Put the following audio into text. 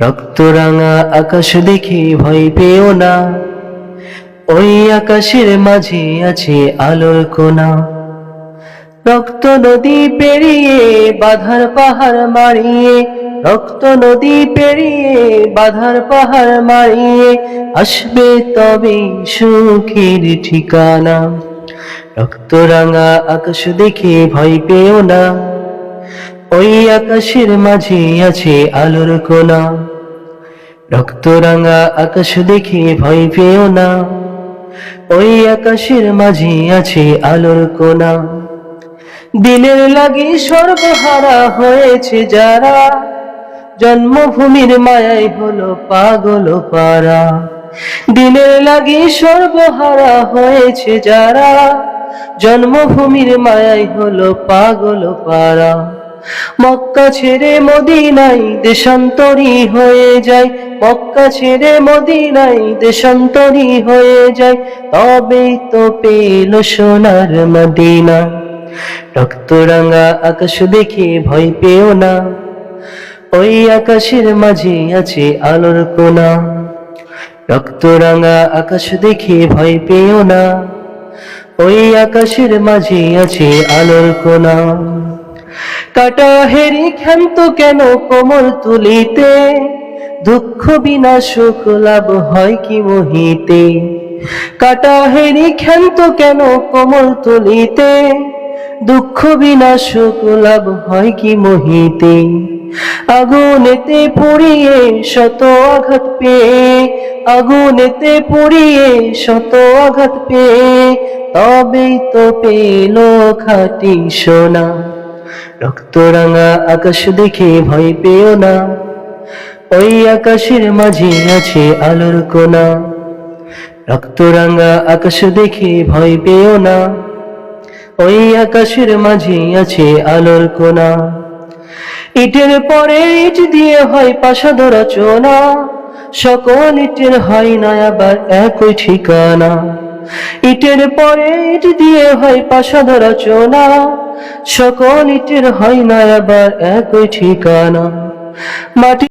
রক্তরাঙা আকাশ দেখে ভয় পেও না। ওই আকাশের মাঝে আছে আলোর কোনা। রক্ত নদী পেরিয়ে বাধার পাহাড় মারিয়ে, রক্ত নদী পেরিয়ে বাধার পাহাড় মারিয়ে, আসবে তবে সুখের ঠিকানা। রক্তরাঙা আকাশ দেখে ভয় পেও না। ওই আকাশের মাঝে আছে আলোর কোনা রক্তরাঙা আকাশ দেখে ভয় পেও না। ওই আকাশের মাঝে আছে আলোর কোনা দিনের লাগি সর্বহারা হয়েছে যারা। জন্মভূমির মায়াই হলো পাগল পারা। দিনের লাগি সর্বহারা হয়েছে যারা। জন্মভূমির মায়াই হলো পাগল পারা। মক্কা ছেড়ে মদিনাই দেশান্তরী হয়ে যায়। মক্কা ছেড়ে মদিনাই দেশান্তরী হয়ে যায়। তবেই তো পেল সোনার মদিনা। রক্তরাঙা আকাশ দেখে ভয় পেও না। ওই আকাশের মাঝে আছে আলোর কোনা। রক্তরাঙা আকাশ দেখে ভয় পেও না। ওই আকাশের মাঝে আছে আলোর কোনা। কাটা হেরি ক্ষান্ত কেন কোমল তুলিতে? দুঃখ বিনা সুখ লাভ হয় কি মোহিতে? কাটা হেরি ক্ষান্ত কেন কোমল তুলিতে? দুঃখ বিনা সুখ লাভ হয় কি মোহিতে? আগুনেতে পুড়িয়ে শত আঘাত পেয়ে, আগুনেতে পুড়িয়ে শত আঘাত পেয়ে, তবেই তো পেল খাটি সোনা। রক্তরাঙা আকাশ দেখে ভয় পেও না। ওই আকাশের মাঝে আছে আলোর কোনা। রক্তরাঙা আকাশ দেখে ভয় পেও না। ওই আকাশের মাঝে আছে আলোর কোনা। ইটের পরে ইট দিয়ে হয় পাশা পাশাদ রচনা। সকল ইটের হয় না আবার একই ঠিকানা। ইটের পরে ইট দিয়ে হয় পাশা পাশাদ রচনা। সকল ইটের হয় না আবার একই ঠিকানা। মাটি